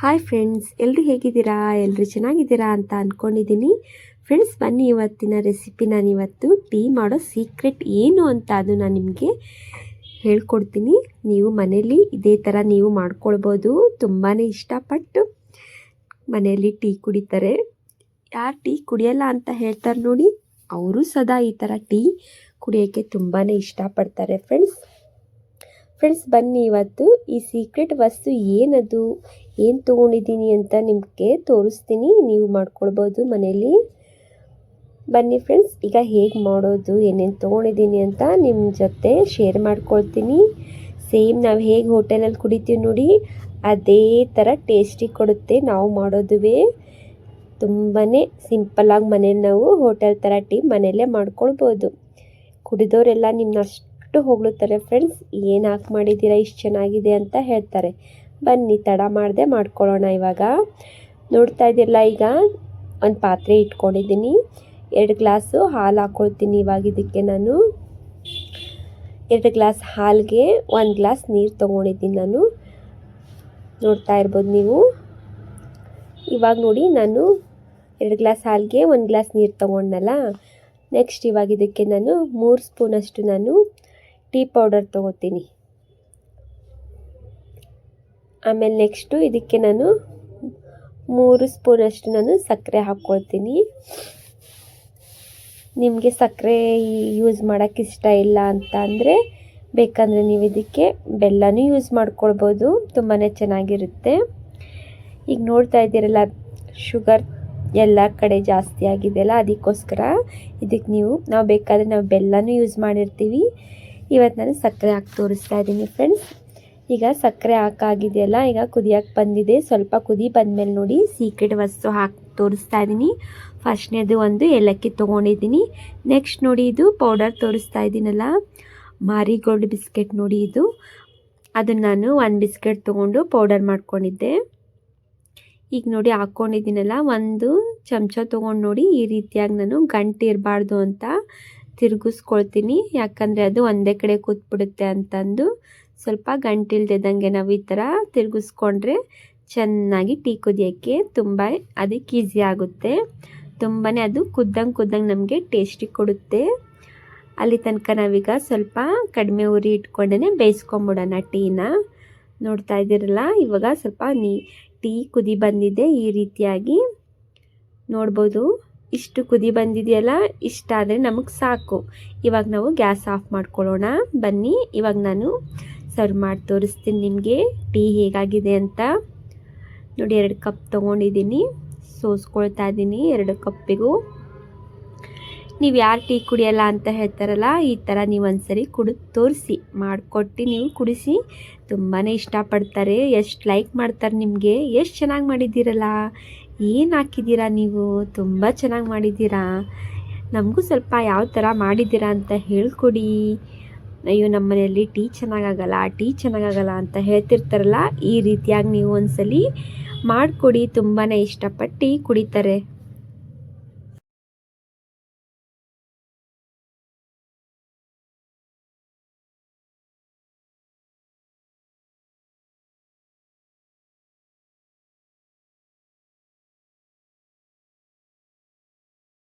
Hi friends ಎಲ್ಲರೂ ಹೇಗಿದ್ದೀರಾ? ಎಲ್ಲರೂ ಚೆನ್ನಾಗಿದ್ದೀರಾ ಅಂತ ಅಂದ್ಕೊಂಡಿದ್ದೀನಿ ಫ್ರೆಂಡ್ಸ್ ಬನ್ನಿ ಇವತ್ತಿನ ರೆಸಿಪಿ ನಾನು ಇವತ್ತು ಟೀ ಮಾಡೋ ಸೀಕ್ರೆಟ್ ಏನು ಅಂತ ಅದು ನಾನು ನಿಮಗೆ ಹೇಳ್ಕೊಡ್ತೀನಿ. ನೀವು ಮನೇಲಿ ಇದೇ ಥರ ನೀವು ಮಾಡ್ಕೊಳ್ಬೋದು. ತುಂಬಾ ಇಷ್ಟಪಟ್ಟು ಮನೆಯಲ್ಲಿ ಟೀ ಕುಡಿತಾರೆ. ಯಾರು ಟೀ ಕುಡಿಯಲ್ಲ ಅಂತ ಹೇಳ್ತಾರೆ ನೋಡಿ, ಅವರು ಸದಾ ಈ ಥರ ಟೀ ಕುಡಿಯೋಕ್ಕೆ ತುಂಬಾ ಇಷ್ಟಪಡ್ತಾರೆ ಫ್ರೆಂಡ್ಸ್ ಫ್ರೆಂಡ್ಸ್ ಬನ್ನಿ ಇವತ್ತು ಈ ಸೀಕ್ರೆಟ್ ವಸ್ತು ಏನದು? ಏನು ತೊಗೊಂಡಿದ್ದೀನಿ ಅಂತ ನಿಮಗೆ ತೋರಿಸ್ತೀನಿ. ನೀವು ಮಾಡ್ಕೊಳ್ಬೋದು ಮನೇಲಿ ಬನ್ನಿ ಫ್ರೆಂಡ್ಸ್ ಈಗ ಹೇಗೆ ಮಾಡೋದು, ಏನೇನು ತೊಗೊಂಡಿದ್ದೀನಿ ಅಂತ ನಿಮ್ಮ ಜೊತೆ ಶೇರ್ ಮಾಡ್ಕೊಳ್ತೀನಿ. ಸೇಮ್ ನಾವು ಹೇಗೆ ಹೋಟೆಲಲ್ಲಿ ಕುಡಿತೀವಿ ನೋಡಿ, ಅದೇ ಥರ ಟೇಸ್ಟಿ ಕೊಡುತ್ತೆ ನಾವು ಮಾಡೋದುವೇ. ತುಂಬಾ ಸಿಂಪಲ್ಲಾಗಿ ಮನೇಲಿ ನಾವು ಹೋಟೆಲ್ ಥರ ಟೀ ಮನೆಯಲ್ಲೇ ಮಾಡ್ಕೊಳ್ಬೋದು. ಕುಡಿದೋರೆಲ್ಲ ನಿಮ್ಮನ್ನ ಅಷ್ಟು ಹೊಗಳುತ್ತಾರೆ ಫ್ರೆಂಡ್ಸ್, ಏನು ಹಾಕಿ ಮಾಡಿದ್ದೀರಾ ಇಷ್ಟು ಚೆನ್ನಾಗಿದೆ ಅಂತ ಹೇಳ್ತಾರೆ. ಬನ್ನಿ, ತಡ ಮಾಡದೆ ಮಾಡ್ಕೊಳ್ಳೋಣ ಇವಾಗ. ನೋಡ್ತಾ ಇದ್ದಿರಲ್ಲ, ಈಗ ಒಂದು ಪಾತ್ರೆ ಇಟ್ಕೊಂಡಿದ್ದೀನಿ. ಎರಡು ಗ್ಲಾಸು ಹಾಲು ಹಾಕ್ಕೊಳ್ತೀನಿ ಇವಾಗ ಇದಕ್ಕೆ ನಾನು. ಎರಡು ಗ್ಲಾಸ್ ಹಾಲಿಗೆ ಒಂದು ಗ್ಲಾಸ್ ನೀರು ತೊಗೊಂಡಿದ್ದೀನಿ ನಾನು. ನೋಡ್ತಾ ಇರ್ಬೋದು ನೀವು. ಇವಾಗ ನೋಡಿ, ನಾನು ಎರಡು ಗ್ಲಾಸ್ ಹಾಲಿಗೆ ಒಂದು ಗ್ಲಾಸ್ ನೀರು ತೊಗೊಂಡಲ್ಲ ನೆಕ್ಸ್ಟ್ ಇವಾಗ ಇದಕ್ಕೆ ನಾನು ಮೂರು ಸ್ಪೂನಷ್ಟು ನಾನು ಟೀ ಪೌಡರ್ ತೊಗೋತೀನಿ. ಆಮೇಲೆ ನೆಕ್ಸ್ಟು ಇದಕ್ಕೆ ನಾನು ಮೂರು ಸ್ಪೂನಷ್ಟು ನಾನು ಸಕ್ಕರೆ ಹಾಕ್ಕೊಳ್ತೀನಿ. ನಿಮಗೆ ಸಕ್ಕರೆ ಯೂಸ್ ಮಾಡೋಕ್ಕೆ ಇಷ್ಟ ಇಲ್ಲ ಅಂತ ಅಂದರೆ ಬೇಕಂದರೆ ನೀವು ಇದಕ್ಕೆ ಬೆಲ್ಲನೂ ಯೂಸ್ ಮಾಡ್ಕೊಳ್ಬೋದು ತುಂಬಾ ಚೆನ್ನಾಗಿರುತ್ತೆ. ಈಗ ನೋಡ್ತಾ ಇದ್ದೀರಲ್ಲ, ಶುಗರ್ ಎಲ್ಲ ಕಡೆ ಜಾಸ್ತಿ ಆಗಿದೆಯಲ್ಲ ಅದಕ್ಕೋಸ್ಕರ ಇದಕ್ಕೆ ನೀವು, ನಾವು ಬೇಕಾದರೆ ನಾವು ಬೆಲ್ಲನೂ ಯೂಸ್ ಮಾಡಿರ್ತೀವಿ. ಇವತ್ತು ನಾನು ಸಕ್ಕರೆ ಹಾಕಿ ತೋರಿಸ್ತಾ ಇದ್ದೀನಿ ಫ್ರೆಂಡ್ಸ್ ಈಗ ಸಕ್ಕರೆ ಹಾಕಾಗಿದೆಯಲ್ಲ, ಈಗ ಕುದಿಯೋಕೆ ಬಂದಿದೆ. ಸ್ವಲ್ಪ ಕುದಿ ಬಂದಮೇಲೆ ನೋಡಿ ಸೀಕ್ರೆಟ್ ವಸ್ತು ಹಾಕಿ ತೋರಿಸ್ತಾ ಇದ್ದೀನಿ. ಫಸ್ಟ್ನೇದು ಒಂದು ಏಲಕ್ಕಿ ತೊಗೊಂಡಿದ್ದೀನಿ. ನೆಕ್ಸ್ಟ್ ನೋಡಿ, ಇದು ಪೌಡರ್ ತೋರಿಸ್ತಾ ಇದ್ದೀನಲ್ಲ, ಮಾರಿಗೋಲ್ಡ್ ಬಿಸ್ಕೆಟ್ ನೋಡಿ ಇದು. ಅದನ್ನು ನಾನು ಒಂದು ಬಿಸ್ಕೆಟ್ ತೊಗೊಂಡು ಪೌಡರ್ ಮಾಡ್ಕೊಂಡಿದ್ದೆ. ಈಗ ನೋಡಿ ಹಾಕ್ಕೊಂಡಿದ್ದೀನಲ್ಲ ಒಂದು ಚಮಚ ತೊಗೊಂಡು ನೋಡಿ, ಈ ರೀತಿಯಾಗಿ ನಾನು ಗಂಟು ಇರಬಾರ್ದು ಅಂತ ತಿರುಗಿಸ್ಕೊಳ್ತೀನಿ. ಯಾಕಂದರೆ ಅದು ಒಂದೇ ಕಡೆ ಕೂತ್ಬಿಡುತ್ತೆ ಅಂತಂದು ಸ್ವಲ್ಪ ಗಂಟಿಲ್ದಿದ್ದಂಗೆ ನಾವು ಈ ಥರ ತಿರುಗಿಸ್ಕೊಂಡ್ರೆ ಚೆನ್ನಾಗಿ ಟೀ ಕುದಿಯೋಕ್ಕೆ ತುಂಬ ಅದಕ್ಕೆ ಈಸಿ ಆಗುತ್ತೆ. ತುಂಬಾ ಅದು ಕುದ್ದಂಗೆ ಕುದ್ದಂಗೆ ನಮಗೆ ಟೇಸ್ಟಿ ಕೊಡುತ್ತೆ. ಅಲ್ಲಿ ತನಕ ನಾವೀಗ ಸ್ವಲ್ಪ ಕಡಿಮೆ ಉರಿ ಇಟ್ಕೊಂಡೇ ಬೇಯಿಸ್ಕೊಂಬಿಡೋಣ ಟೀನ. ನೋಡ್ತಾ ಇದ್ದೀರಲ್ಲ, ಇವಾಗ ಸ್ವಲ್ಪ ನೀ ಟೀ ಕುದಿ ಬಂದಿದೆ ಈ ರೀತಿಯಾಗಿ. ನೋಡ್ಬೋದು. ಇಷ್ಟು ಕುದಿ ಬಂದಿದೆಯಲ್ಲ ಇಷ್ಟಾದರೆ ನಮಗೆ ಸಾಕು. ಇವಾಗ ನಾವು ಗ್ಯಾಸ್ ಆಫ್ ಮಾಡ್ಕೊಳ್ಳೋಣ. ಬನ್ನಿ, ಇವಾಗ ನಾನು ಸರ್ವ್ ಮಾಡಿ ತೋರಿಸ್ತೀನಿ ನಿಮಗೆ. ಟೀ ಹೇಗಾಗಿದೆ ಅಂತ. ನೋಡಿ, ಎರಡು ಕಪ್ ತೊಗೊಂಡಿದ್ದೀನಿ. ಸೋಸ್ಕೊಳ್ತಾ ಇದ್ದೀನಿ ಎರಡು ಕಪ್ಪಿಗೂ. ನೀವು ಯಾರು ಟೀ ಕುಡಿಯಲ್ಲ ಅಂತ ಹೇಳ್ತಾರಲ್ಲ, ಈ ಥರ ನೀವು ಒಂದ್ಸರಿ ಕುಡಿ, ತೋರಿಸಿ. ಮಾಡಿಕೊಟ್ಟು ನೀವು ಕುಡಿಸಿ. ತುಂಬಾ ಇಷ್ಟಪಡ್ತಾರೆ. ಎಷ್ಟು ಲೈಕ್ ಮಾಡ್ತಾರೆ ನಿಮಗೆ. ಎಷ್ಟು ಚೆನ್ನಾಗಿ ಮಾಡಿದ್ದೀರಲ್ಲ. ಏನು ಹಾಕಿದ್ದೀರಾ ನೀವು? ತುಂಬ ಚೆನ್ನಾಗಿ ಮಾಡಿದ್ದೀರಾ? ನಮಗೂ ಸ್ವಲ್ಪ ಯಾವ ಥರ ಮಾಡಿದ್ದೀರಾ ಅಂತ ಹೇಳ್ಕೊಡಿ. ಅಯ್ಯೋ ನಮ್ಮ ಮನೆಯಲ್ಲಿ ಟೀ ಚೆನ್ನಾಗಾಗಲ್ಲ ಟೀ ಚೆನ್ನಾಗಾಗಲ್ಲ ಅಂತ ಹೇಳ್ತಿರ್ತಾರಲ್ಲ, ಈ ರೀತಿಯಾಗಿ ನೀವು ಒಂದ್ಸಲಿ ಮಾಡಿಕೊಡಿ. ತುಂಬಾ ಇಷ್ಟಪಟ್ಟು ಕುಡಿತಾರೆ.